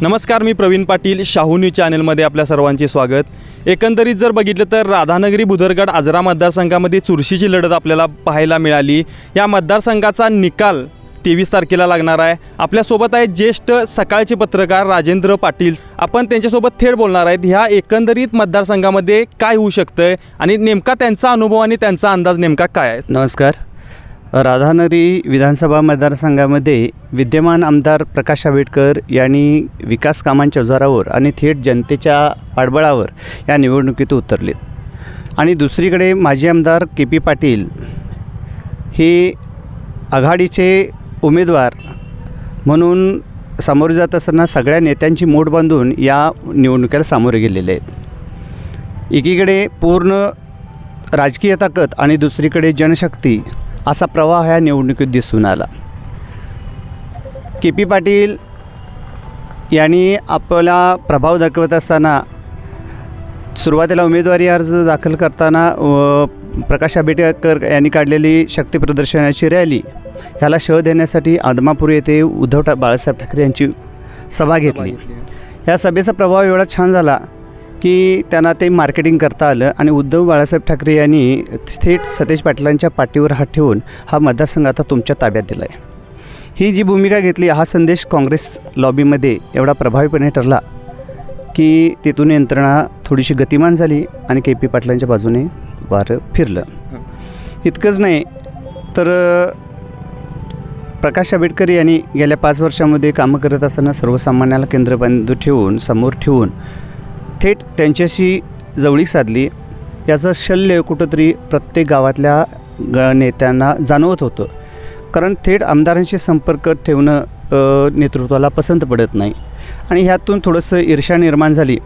नमस्कार मी प्रवीण पाटील शाहू न्यूज चॅनलमध्ये आपल्या सर्वांचे स्वागत. एकंदरीत जर बघितलं तर राधानगरी बुधरगड आजरा मतदारसंघामध्ये चुरशीची लढत आपल्याला पाहायला मिळाली. या मतदारसंघाचा निकाल तेवीस तारखेला लागणार आहे. आपल्यासोबत आहेत ज्येष्ठ सकाळचे पत्रकार राजेंद्र पाटील. आपण त्यांच्यासोबत थेट बोलणार आहेत. ह्या एकंदरीत मतदारसंघामध्ये काय होऊ शकतं आणि नेमका त्यांचा अनुभव आणि त्यांचा अंदाज नेमका काय आहे? नमस्कार. राधानगरी विधानसभा मतदारसंघामध्ये विद्यमान आमदार प्रकाश आंबेडकर यांनी विकास कामांच्या जोरावर आणि थेट जनतेच्या पाठबळावर या निवडणुकीत उतरलेत. आणि दुसरीकडे माजी आमदार के पी पाटील हे आघाडीचे उमेदवार म्हणून सामोरे जात असताना सगळ्या नेत्यांची मोठ बांधून या निवडणुकीला सामोरे गेलेले आहेत. एकीकडे पूर्ण राजकीय ताकद आणि दुसरीकडे जनशक्ती असा प्रवाह ह्या निवडणुकीत दिसून आला. के पी पाटील यांनी आपला प्रभाव दाखवत असताना सुरुवातीला उमेदवारी अर्ज दाखल करताना प्रकाश आंबेडकर यांनी काढलेली शक्ती प्रदर्शनाची रॅली ह्याला शह देण्यासाठी आदमापूर येथे उद्धव ठा बाळासाहेब ठाकरे यांची सभा घेतली. या सभेचा प्रभाव एवढा छान झाला की त्यांना ते मार्केटिंग करता आलं आणि उद्धव बाळासाहेब ठाकरे यांनी थेट सतेज पाटलांच्या पाठीवर हात ठेवून हा मतदारसंघ आता तुमच्या ताब्यात दिला आहे ही जी भूमिका घेतली हा संदेश काँग्रेस लॉबीमध्ये एवढा प्रभावीपणे ठरला की तिथून यंत्रणा थोडीशी गतिमान झाली आणि के पी पाटलांच्या बाजूने वारं फिरलं. इतकंच नाही तर प्रकाश आंबेडकर यांनी गेल्या पाच वर्षामध्ये कामं करत असताना सर्वसामान्याला केंद्रबिंदू ठेवून समोर ठेवून थेट त्यांच्याशी जवळीक साधली याचं शल्य कुठंतरी प्रत्येक गावातल्या ग नेत्यांना जाणवत होतं. कारण थेट आमदारांशी संपर्क ठेवणं नेतृत्वाला पसंत पडत नाही. आणि ह्यातून थोडंसं ईर्ष्या निर्माण झाली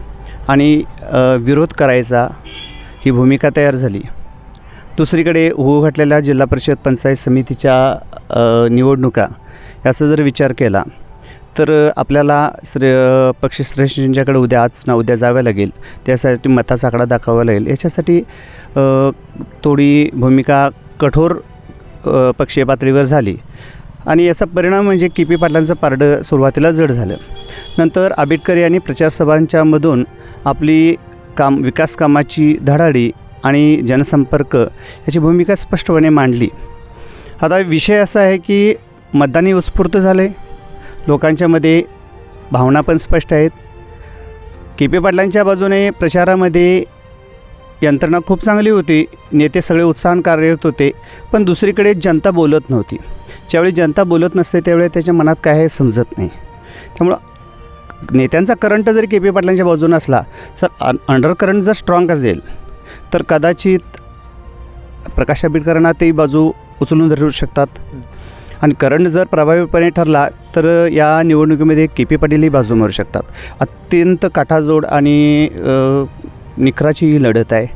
आणि विरोध करायचा ही भूमिका तयार झाली. दुसरीकडे होऊ घातलेल्या जिल्हा परिषद पंचायत समितीच्या निवडणुका याचा जर विचार केला तर आपल्याला श्रे पक्षश्रेष्ठींच्याकडे उद्या आज ना उद्या जावं लागेल. त्यासाठी मताचा आकडा दाखवावा लागेल. याच्यासाठी थोडी भूमिका कठोर पक्षीय पातळीवर झाली. आणि याचा परिणाम म्हणजे के पी पाटलांचं पारडं सुरुवातीला जड झालं. नंतर आंबेडकर यांनी प्रचारसभांच्यामधून आपली काम विकास कामाची धडाडी आणि जनसंपर्क याची भूमिका स्पष्टपणे मांडली. आता विषय असा आहे की मतदानी उत्स्फूर्त झाले लोकांच्यामध्ये भावना पण स्पष्ट आहेत. के पी पाटलांच्या बाजूने प्रचारामध्ये यंत्रणा खूप चांगली होती. नेते सगळे उत्साहान कार्यरत होते. पण दुसरीकडे जनता बोलत नव्हती. ज्यावेळी जनता बोलत नसते त्यावेळी त्याच्या मनात काय आहे समजत नाही. त्यामुळं नेत्यांचा करंट जरी के पी पाटलांच्या बाजूने असला तर अंडर करंट जर स्ट्रॉंग असेल तर कदाचित प्रकाश आंबेडकरांना ती बाजू उचलून धरू शकतात. आणि करंट जर प्रभावीपणे ठरला तर या निवडणुकीमध्ये के पी पाटीलही बाजू मारू शकतात. अत्यंत काठाजोड आणि निखराची ही लढत आहे.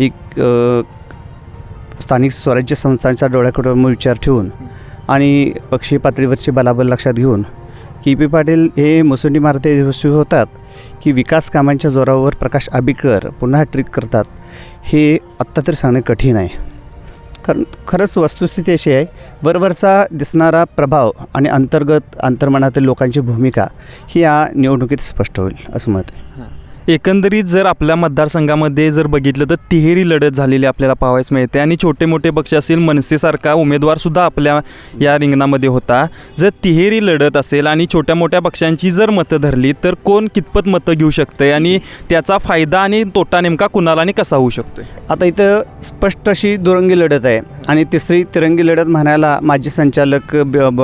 एक स्थानिक स्वराज्य संस्थांच्या डोळ्याकडून विचार ठेवून आणि पक्षीय पातळीवरची बलाबल लक्षात घेऊन के पी पाटील हे मुसंडी मारते यशस्वी होतात की विकास कामांच्या जोरावर प्रकाश आबिकर पुन्हा ट्रिक करतात हे आत्ता तरी सांगणे कठीण आहे. कारण खरंच वस्तुस्थिती अशी आहे वरवरचा दिसणारा प्रभाव आणि अंतर्गत अंतर्मनातील लोकांची भूमिका ही या निवडणुकीत स्पष्ट होईल असं मत आहे. एकंदरीत जर आपल्या मतदारसंघामध्ये जर बघितलं तर तिहेरी लढत झालेली आपल्याला पाहावयास मिळते आणि छोटे मोठे पक्ष असतील मनसेसारखा उमेदवारसुद्धा आपल्या या रिंगणामध्ये होता. जर तिहेरी लढत असेल आणि छोट्या मोठ्या पक्षांची जर मतं धरली तर कोण कितपत मतं घेऊ शकते आणि त्याचा फायदा आणि तोटा नेमका कुणाला आणि कसा होऊ शकतो आता इथं स्पष्ट अशी दुरंगी लढत आहे. आणि तिसरी तिरंगी लढत म्हणायला माजी संचालक ब ब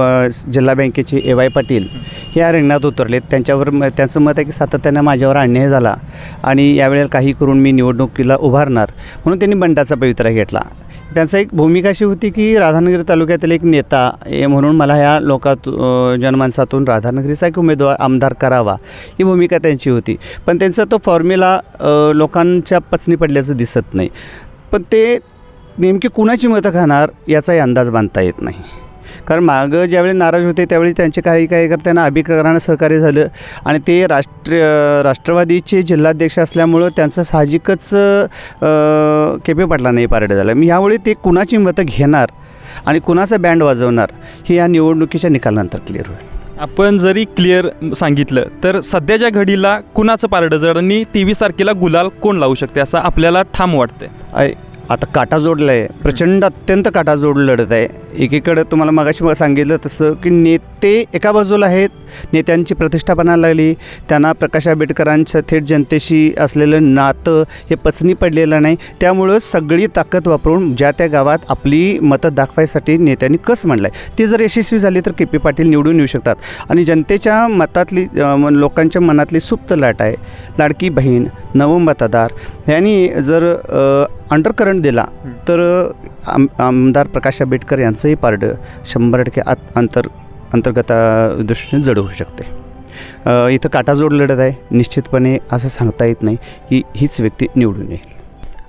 जिल्हा बँकेचे ए वाय पाटील हे या रिंगणात उतरलेत. त्यांच्यावर म त्यांचं मत आहे की सातत्यानं माझ्यावर अन्याय झाला आणि यावेळेला काही करून मी निवडणुकीला उभारणार म्हणून त्यांनी बंडाचा पवित्रा घेतला. त्यांचा एक भूमिका अशी होती की राधानगरी तालुक्यातील एक नेता हे म्हणून मला ह्या लोकात जनमानसातून राधानगरीचा एक उमेदवार आमदार करावा ही भूमिका त्यांची होती. पण त्यांचा तो फॉर्म्युला लोकांच्या पचनी पडल्याचं दिसत नाही. पण ते नेमकी कुणाची मतं खाणार याचाही अंदाज बांधता येत नाही. कारण मागं ज्यावेळी नाराज होते त्यावेळी त्यांचे काही कार्यकर्त्यांना अभिकरणानं सहकार्य झालं. आणि ते राष्ट्रीय राष्ट्रवादीचे जिल्हाध्यक्ष असल्यामुळं त्यांचं साहजिकच के पी पाटलांनाही पारडं झालं. मी यावेळी ते कुणाची मतं घेणार आणि कुणाचा बँड वाजवणार हे या निवडणुकीच्या निकालानंतर क्लिअर होईल. आपण जरी क्लिअर सांगितलं तर सध्याच्या घडीला कुणाचं पारडं? जड आणि तेवीस तारखेला गुलाल कोण लावू शकते? असं आपल्याला ठाम वाटतंय. आहे आता काटा जोडला आहे प्रचंड अत्यंत काटा जोड लढत आहे एकीकडं तुम्हाला मगाशी मला सांगितलं तसं की नेते एका बाजूला आहेत नेत्यांची प्रतिष्ठा लागली त्यांना प्रकाश आंबेडकरांचं थेट जनतेशी असलेलं नातं हे पचनी पडलेलं नाही. त्यामुळं सगळी ताकद वापरून ज्या त्या गावात आपली मतं दाखवायसाठी नेत्यांनी कस म्हणलं आहे ती जर यशस्वी झाली तर के पी पाटील निवडून येऊ शकतात. आणि जनतेच्या मतातली लोकांच्या मनातली सुप्त लाट आहे. लाडकी बहीण नवमतदार यांनी जर अ, दिला तर आम आमदार प्रकाश आंबेडकर यांचंही पारडं शंभर टक्के आत अंतर अंतर्गता दृष्टीने जड होऊ शकते. इथं काटाजोड लढत आहे. निश्चितपणे असं सांगता येत नाही की हीच व्यक्ती निवडून येईल.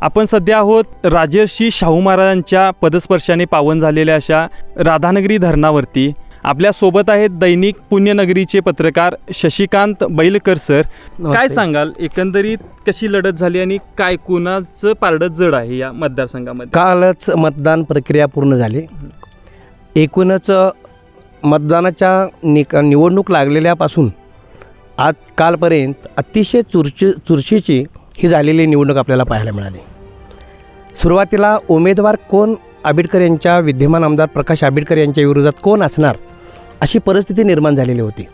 आपण सध्या आहोत राजर्षी शाहू महाराजांच्या पदस्पर्शाने पावन झालेल्या अशा राधानगरी धरणावरती. आपल्यासोबत आहेत दैनिक पुण्यनगरीचे पत्रकार शशिकांत बैलकर सर. काय सांगाल? एकंदरीत कशी लढत झाली आणि काय कुणाचं पारडं जड आहे या मतदारसंघामध्ये? कालच मतदान प्रक्रिया पूर्ण झाली. एकूणच मतदानाच्या निक निवडणूक लागलेल्यापासून आज कालपर्यंत अतिशय चुरची चुरशीची ही झालेली निवडणूक आपल्याला पाहायला मिळाली. सुरुवातीला उमेदवार कोण आंबेडकर यांच्या विद्यमान आमदार प्रकाश आंबेडकर यांच्या विरोधात कोण असणार अशी परिस्थिती निर्माण झालेली होती.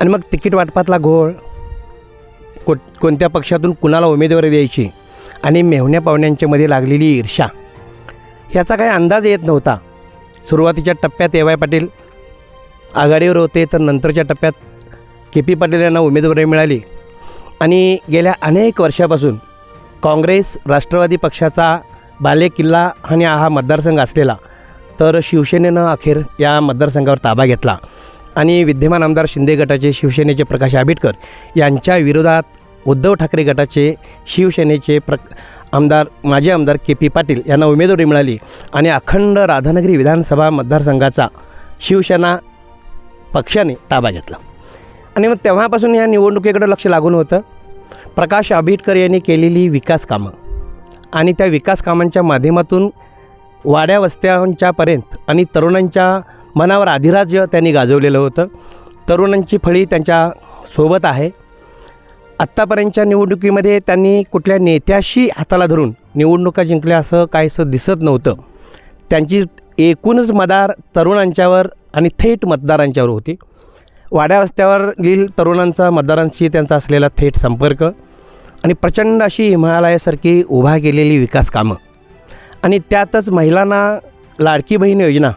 आणि मग तिकीट वाटपातला घोळ को कोणत्या पक्षातून कुणाला उमेदवारी द्यायची आणि मेहुण्या पाहुण्यांच्यामध्ये लागलेली ईर्षा ह्याचा काही अंदाज येत नव्हता. सुरुवातीच्या टप्प्यात ए वाय पाटील आघाडीवर होते तर नंतरच्या टप्प्यात के पी पाटील यांना उमेदवारी मिळाली. आणि गेल्या अनेक वर्षापासून काँग्रेस राष्ट्रवादी पक्षाचा बालेकिल्ला आणि हा मतदारसंघ असलेला तर शिवसेनेनं अखेर या मतदारसंघावर ताबा घेतला. आणि विद्यमान आमदार शिंदे गटाचे शिवसेनेचे प्रकाश आंबेडकर यांच्या विरोधात उद्धव ठाकरे गटाचे शिवसेनेचे प्र आमदार माजी आमदार के पी पाटील यांना उमेदवारी मिळाली. आणि अखंड राधानगरी विधानसभा मतदारसंघाचा शिवसेना पक्षाने ताबा घेतला. आणि मग तेव्हापासून या निवडणुकीकडे लक्ष लागून होतं. प्रकाश आंबेडकर यांनी केलेली विकास कामं. आणि त्या विकास कामांच्या माध्यमातून वाड्या वस्त्यांच्यापर्यंत आणि तरुणांच्या मनावर अधिराज्य त्यांनी गाजवलेलं होतं. तरुणांची फळी त्यांच्यासोबत आहे. आत्तापर्यंतच्या निवडणुकीमध्ये त्यांनी कुठल्या नेत्याशी हाताला धरून निवडणुका जिंकल्या असं काहीसं दिसत नव्हतं. त्यांची एकूणच मदार तरुणांच्यावर आणि थेट मतदारांच्यावर होती. वाड्या वस्त्यावरील तरुणांचा मतदारांशी त्यांचा असलेला थेट संपर्क आणि प्रचंड अशी हिमालयासारखी उभा केलेली विकास कामं. आणि त्यातच महिलांना लाडकी बहीण योजना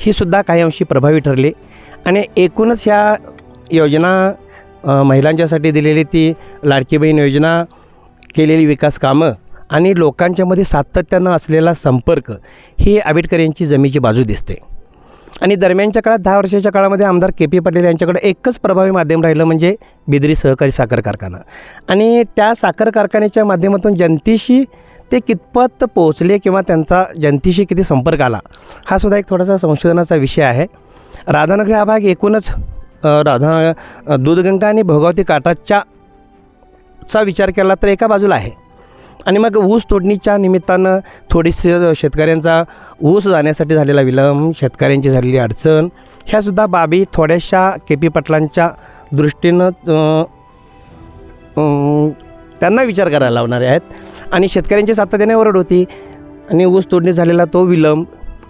ही सुद्धा काही प्रभावी ठरली. आणि एकूणच ह्या योजना महिलांच्यासाठी दिलेली ती लाडकी बहीण योजना केलेली विकास कामं आणि लोकांच्यामध्ये सातत्यानं असलेला संपर्क ही आंबेडकर यांची जमीची बाजू दिसते. आणि दरम्यानच्या काळात दहा वर्षाच्या काळामध्ये आमदार के पी पाटील यांच्याकडे एकच प्रभावी माध्यम राहिलं म्हणजे बिद्री सहकारी साखर कारखाना. आणि त्या साखर कारखान्याच्या माध्यमातून जनतेशी ते कितपत पोहोचले किंवा त्यांचा जनतेशी किती संपर्क आला हा सुद्धा एक थोडासा संशोधनाचा विषय आहे. राधानगरी हा भाग एकूणच राधा दूधगंगा आणि भोगावती काटाच्या चा विचार केला तर एका बाजूला आहे. आणि मग ऊस तोडणीच्या निमित्तानं थोडीशी शेतकऱ्यांचा ऊस जाण्यासाठी झालेला विलंब शेतकऱ्यांची झालेली अडचण ह्यासुद्धा बाबी थोड्याशा के पी पाटलांच्या दृष्टीनं त्यांना विचार करायला लावणारे आहेत. आणि शेतकऱ्यांची सातत्याने ओरड होती. आणि ऊस तोडणी झालेला तो विलंब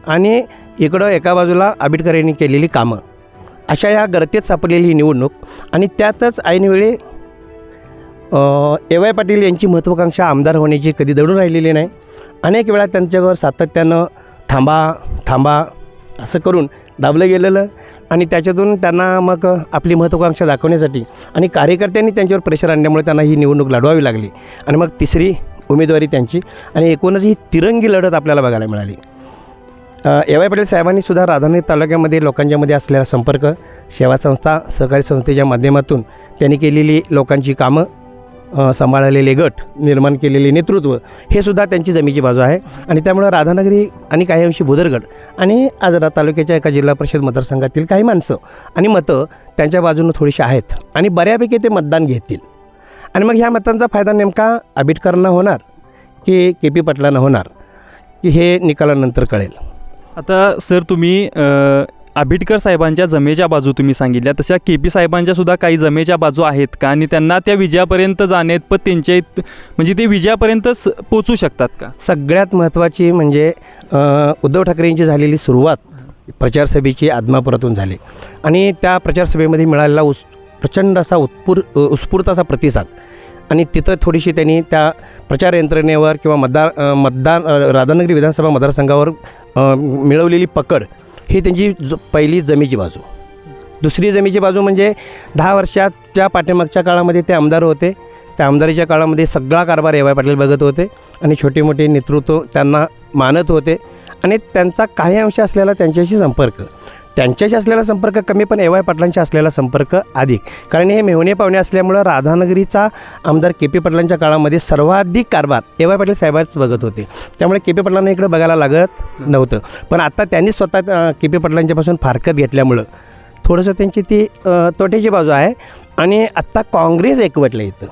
आणि इकडं एका बाजूला आंबेडकर यांनी केलेली कामं. अशा या गर्तेत सापडलेली ही निवडणूक आणि त्यातच ऐनवेळी ए वाय पाटील यांची महत्त्वाकांक्षा आमदार होण्याची कधी दडून राहिलेली नाही. अनेक वेळा त्यांच्यावर सातत्यानं थांबा थांबा असं करून दाबलं गेलेलं आणि त्याच्यातून त्यांना मग आपली महत्त्वाकांक्षा दाखवण्यासाठी आणि कार्यकर्त्यांनी त्यांच्यावर प्रेशर आणल्यामुळे त्यांना ही निवडणूक लढवावी लागली. आणि मग तिसरी उमेदवारी त्यांची आणि एकूणच ही तिरंगी लढत आपल्याला बघायला मिळाली. ए वाय पाटील साहेबांनी सुद्धा राधानगरी तालुक्यामध्ये लोकांच्यामध्ये असलेला संपर्क सेवा संस्था सहकारी संस्थेच्या माध्यमातून त्यांनी केलेली लोकांची कामं सांभाळलेले गट निर्माण केलेले नेतृत्व हे सुद्धा त्यांची जमीची बाजू आहे. आणि त्यामुळं राधानगरी आणि काही अंशी भुदरगड आणि आजरा तालुक्याच्या एका जिल्हा परिषद मतदारसंघातील काही माणसं आणि मतं त्यांच्या बाजूनं थोडीशी आहेत आणि बऱ्यापैकी ते मतदान घेतील. आणि मग ह्या मतांचा फायदा नेमका आबिटकरांना होणार की के पी पाटलांना होणार की हे निकालानंतर कळेल. आता सर तुम्ही अ, आंबेडकर साहेबांच्या जमेच्या बाजू तुम्ही सांगितल्या. तशा के पी साहेबांच्या सुद्धा काही जमेच्या बाजू आहेत का? आणि त्यांना त्या विजयापर्यंत जाण्यात पण त्यांच्या इत- म्हणजे ते विजयापर्यंतच पोचू शकतात का? सगळ्यात महत्त्वाची म्हणजे उद्धव ठाकरेंची झालेली सुरुवात प्रचारसभेची आदमापुरातून झाली. आणि त्या प्रचारसभेमध्ये मिळालेला उस प्रचंड असा उत्पूर उत्स्फूर्त असा प्रतिसाद. आणि तिथं थोडीशी त्यांनी त्या प्रचार यंत्रणेवर किंवा मतदार मतदान राधानगरी विधानसभा मतदारसंघावर मिळवलेली पकड ही त्यांची ज पहिली जमीची बाजू. दुसरी जमीची बाजू म्हणजे दहा वर्षाच्या पाठीमागच्या काळामध्ये ते आमदार होते. त्या आमदारीच्या काळामध्ये सगळा कारभार एवाय पाटील बघत होते आणि छोटे मोठे नेतृत्व त्यांना मानत होते आणि त्यांचा काही अंश असलेला त्यांच्याशी संपर्क. त्यांच्याशी असलेला संपर्क कमी पण ए वाय पाटलांशी असलेला संपर्क अधिक. कारण हे मेहुणे पाहुणे असल्यामुळं राधानगरीचा आमदार के पी पाटलांच्या काळामध्ये सर्वाधिक कारभार ए वाय पाटील साहेबांच बघत होते. त्यामुळे के पी पाटलांना इकडे बघायला लागत नव्हतं. पण आता त्यांनी स्वतः के पी पाटलांच्यापासून फारकत घेतल्यामुळं थोडंसं त्यांची ती तोट्याची बाजू आहे. आणि आत्ता काँग्रेस एकवटलं इथं.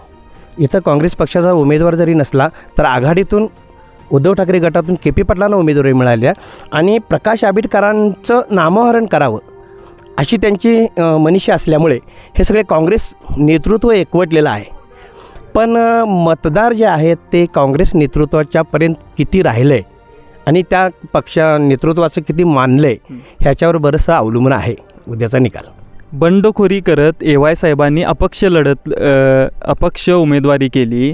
इथं काँग्रेस पक्षाचा उमेदवार जरी नसला तर आघाडीतून उद्धव ठाकरे गटातून के पी पाटलांना उमेदवारी मिळाल्या आणि प्रकाश आंबेडकरांचं नामोहरण करावं अशी त्यांची अ, मनीषा असल्यामुळे हे सगळे काँग्रेस नेतृत्व एकवटलेलं आहे. पण मतदार जे आहेत ते काँग्रेस नेतृत्वाच्यापर्यंत किती राहिलं आहे आणि त्या पक्षा नेतृत्वाचं किती मानलं आहे ह्याच्यावर बरंचसं अवलंबून आहे. उद्याचा निकाल. बंडखोरी करत ए वाय साहेबांनी अपक्ष लढत अपक्ष उमेदवारी केली.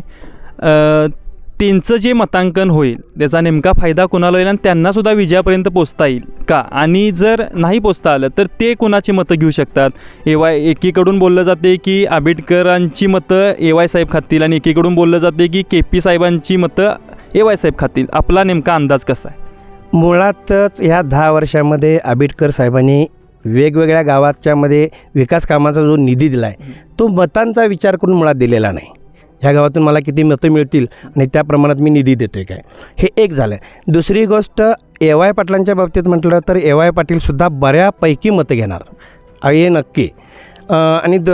त्यांचं जे मतांकन होईल त्याचा नेमका फायदा कुणाला होईल आणि त्यांनासुद्धा विजयापर्यंत पोचता येईल का? आणि जर नाही पोचता आलं तर ते कुणाची मतं घेऊ शकतात? ए वाय एकीकडून बोललं जाते की आंबेडकरांची मतं ए वाय साहेब खातील आणि एकीकडून बोललं जाते की के पी साहेबांची मतं ए वाय साहेब खातील. आपला नेमका अंदाज कसा आहे? मुळातच ह्या दहा वर्षामध्ये आंबेडकर साहेबांनी वेगवेगळ्या गावाच्यामध्ये विकास कामाचा जो निधी दिला आहे तो मतांचा विचार करून मुळात दिलेला नाही. ह्या गावातून मला किती मतं मिळतील आणि त्या प्रमाणात मी निधी देतो आहे काय? हे एक झालं दुसरी गोष्ट ए वाय पाटलांच्या बाबतीत म्हटलं तर ए वाय पाटीलसुद्धा बऱ्यापैकी मतं घेणार. हे नक्की. आणि द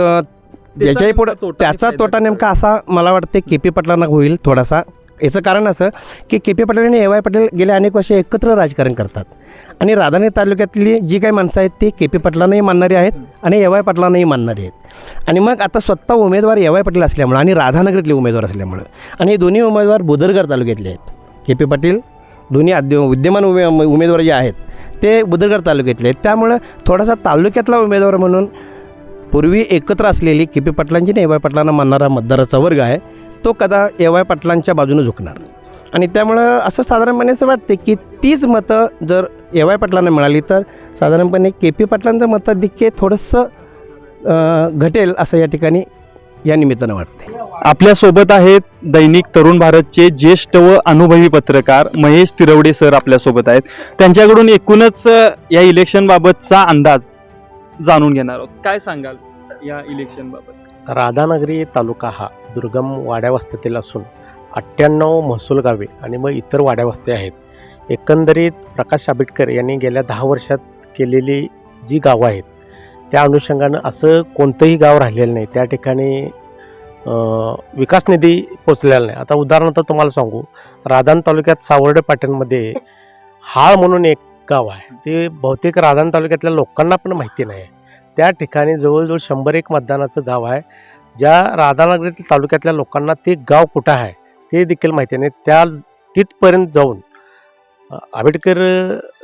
याच्याही पुढं त्याचा तोटा नेमका असा मला वाटते के पी पाटलांना होईल थोडासा. याचं कारण असं की के पी पाटील आणि ए वाय पाटील गेले अनेक वर्ष एकत्र राजकारण करतात. आणि राधानगरी तालुक्यातली जी काही माणसं आहेत ती के पी पाटलांनाही मानणारी आहेत आणि ए वाय पाटलांनाही मानणारी आहेत. आणि मग आता स्वतः उमेदवार यवाय पाटील असल्यामुळं आणि राधानगरीतले उमेदवार असल्यामुळं. आणि हे दोन्ही उमेदवार बुदरगड तालुक्यातले आहेत. के पी पाटील दोन्ही आद्य विद्यमान उमे उमेदवार जे आहेत ते बुदरगड तालुक्यातले आहेत. त्यामुळं थोडासा तालुक्यातला उमेदवार म्हणून पूर्वी एकत्र असलेली के पी पाटलांची आणि एवाय पाटलांना मानणारा मतदाराचा वर्ग आहे तो कदा एवाय पाटलांच्या बाजूनं झुकणार. आणि त्यामुळं असं साधारणपणे असं वाटते की तीच मतं जर ए वाय पाटलांना मिळाली तर साधारणपणे के पी पाटलांचं मताधिक्य थोडंसं घटेल असं या ठिकाणी या निमित्तानं वाटते आपल्यासोबत आहेत दैनिक तरुण भारतचे ज्येष्ठ व अनुभवी पत्रकार महेश तिरवडे सर आपल्यासोबत आहेत. त्यांच्याकडून एकूणच या इलेक्शन बाबतचा अंदाज जाणून घेणार आहोत. काय सांगाल या इलेक्शन बाबत? राधानगरी तालुका हा दुर्गम वाड्यावस्त्यातील असून अठ्ठ्याण्णव महसूल गावे आणि मग इतर वाड्यावस्ती आहेत. एकंदरीत प्रकाश आंबेडकर यांनी गेल्या दहा वर्षात केलेली जी गावं आहेत त्या अनुषंगानं असं कोणतंही गाव राहिलेलं नाही. त्या ठिकाणी विकास निधी पोचलेला नाही. आता उदाहरणार्थ तुम्हाला सांगू राधान तालुक्यात सावर्डे पाटणमध्ये हाळ म्हणून एक गाव आहे. ते बहुतेक राधान तालुक्यातल्या लोकांना पण माहिती नाही. त्या ठिकाणी जवळजवळ शंभर एक मतदानाचं गाव आहे. ज्या राधानगरी तालुक्यातल्या लोकांना ते गाव कुठं आहे ते देखील माहिती नाही. त्या तिथपर्यंत जाऊन आंबेडकर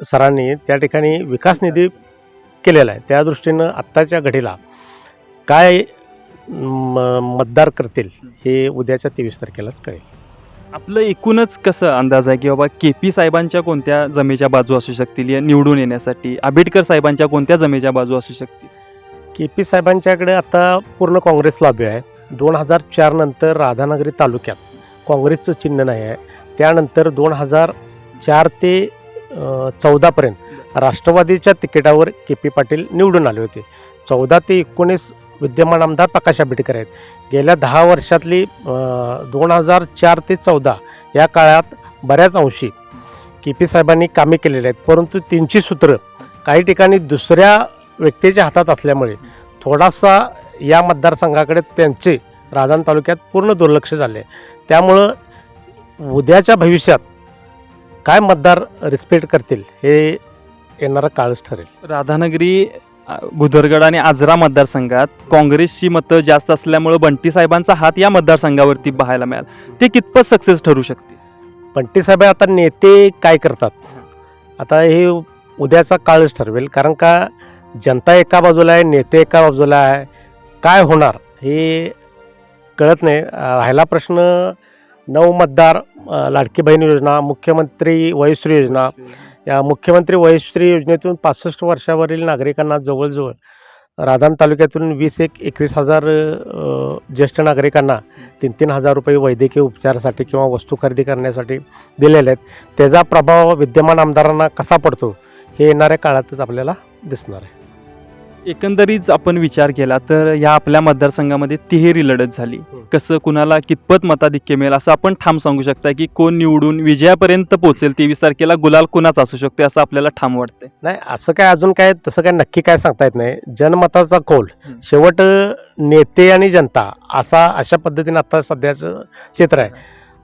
सरांनी त्या ठिकाणी विकास निधी केलेला आहे. त्या दृष्टीनं आत्ताच्या घडीला काय मतदार करतील हे उद्याच्या तेवीस तारखेलाच कळेल. आपलं एकूणच कसं अंदाज आहे की बाबा के पी साहेबांच्या कोणत्या जमेच्या बाजू असू शकतील? या निवडून येण्यासाठी आंबेडकर साहेबांच्या कोणत्या जमेच्या बाजू असू शकतील? के पी साहेबांच्याकडे आता पूर्ण काँग्रेस लॉबी आहे. दोन हजार चार नंतर राधानगरी तालुक्यात काँग्रेसचं चिन्ह नाही आहे. त्यानंतर दोन हजार चार ते चौदापर्यंत राष्ट्रवादीच्या तिकिटावर के पी पाटील निवडून आले होते. चौदा ते एकोणीस विद्यमान आमदार प्रकाश आंबेडकर आहेत. गेल्या दहा वर्षातली दोन हजार चार ते चौदा या काळात बऱ्याच अंशी के पी साहेबांनी कामे केलेली आहेत. परंतु त्यांची सूत्रं काही ठिकाणी दुसऱ्या व्यक्तीच्या हातात असल्यामुळे थोडासा या मतदारसंघाकडे त्यांचे राधान तालुक्यात पूर्ण दुर्लक्ष झाले. त्यामुळं उद्याच्या भविष्यात काय मतदार रिस्पेक्ट करतील हे येणारं काळच ठरेल. राधानगरी अ, भुदरगड आणि आजरा मतदारसंघात काँग्रेसची मतं जास्त असल्यामुळे बंटी साहेबांचा हात या मतदारसंघावरती पाहायला मिळाला. ते कितपत सक्सेस ठरू शकते? बंटी साहेब आता नेते काय करतात? आता हे उद्याचा काळच ठरवेल. कारण का जनता एका बाजूला आहे नेते एका बाजूला आहे. काय होणार हे कळत नाही. अं, राहिला प्रश्न नऊ मतदार अं, लाडकी बहीण योजना मुख्यमंत्री वयश्री योजना या मुख्यमंत्री वयश्री योजनेतून पासष्ट वर्षावरील नागरिकांना जवळजवळ राधान तालुक्यातून वीस एक एकवीस हजार ज्येष्ठ नागरिकांना तीन तीन हजार रुपये वैद्यकीय उपचारासाठी किंवा वस्तू खरेदी करण्यासाठी दिलेले आहेत. त्याचा प्रभाव विद्यमान आमदारांना कसा पडतो हे येणाऱ्या काळातच आपल्याला दिसणार आहे. एकंदरीत आपण विचार केला तर या आपल्या मतदारसंघामध्ये तिहेरी लढत झाली. कसं कुणाला कितपत मताधिक्य मिळेल असं आपण ठाम सांगू शकता की कोण निवडून विजयापर्यंत पोहोचेल तेवीस तारखेला गुलाल कुणाच असू शकते असं आपल्याला ठाम वाटतंय. नाही असं काय अजून काय तसं काय नक्की काय सांगता येत नाही. जनमताचा कौल. शेवट नेते आणि जनता असा अशा पद्धतीने आता सध्याचं चित्र आहे.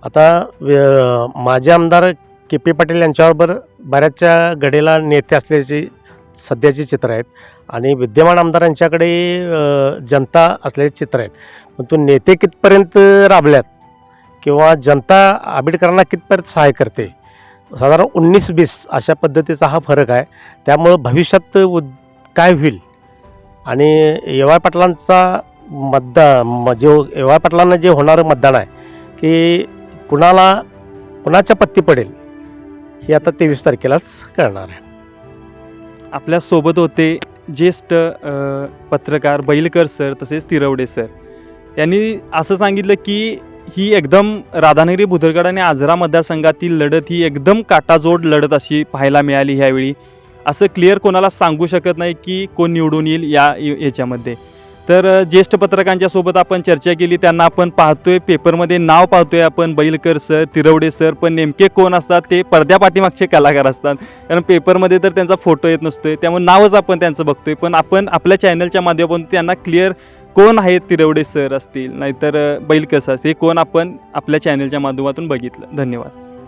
आता माजी आमदार के पी पाटील यांच्याबरोबर बऱ्याचशा घडीला नेते असल्याची सध्याचे चित्र आहेत. आणि विद्यमान आमदारांच्याकडे जनता असल्याचे चित्र आहेत. परंतु नेते कितपर्यंत राबल्यात किंवा जनता आंबेडकरांना कितपर्यंत सहाय्य करते? साधारण उन्नीस बीस अशा पद्धतीचा हा फरक आहे. त्यामुळं भविष्यात उद काय होईल? आणि येवाय पाटलांचा मतदान म- जे हो-, येवाय पाटलांना जे होणारं मतदान आहे की कुणाला कुणाच्या पत्ती पडेल हे आता तेवीस तारखेलाच कळणार आहे. आपल्यासोबत होते ज्येष्ठ पत्रकार बैलकर सर तसेच तिरवडे सर. यांनी असं सांगितलं की ही एकदम राधानगरी भुदरगड आणि आजरा मतदारसंघातील लढत ही एकदम काटाजोड लढत अशी पाहायला मिळाली ह्यावेळी. असं क्लिअर कोणाला सांगू शकत नाही की कोण निवडून येईल या याच्यामध्ये. तर ज्येष्ठ पत्रकारांच्या सोबत आपण चर्चा केली. त्यांना आपण पाहतोय पेपरमध्ये नाव पाहतोय आपण. बैलकर सर तिरवडे सर पण नेमके कोण असतात ते पडद्या पाठीमागचे कलाकार असतात. कारण पेपरमध्ये तर त्यांचा फोटो येत नसतोय त्यामुळे नावच आपण त्यांचं बघतोय. पण आपण आपल्या चॅनलच्या माध्यमातून त्यांना क्लिअर कोण आहेत तिरवडे सर असतील नाहीतर बैलकर सर हे कोण आपण आपल्या चॅनलच्या माध्यमातून बघितलं. धन्यवाद.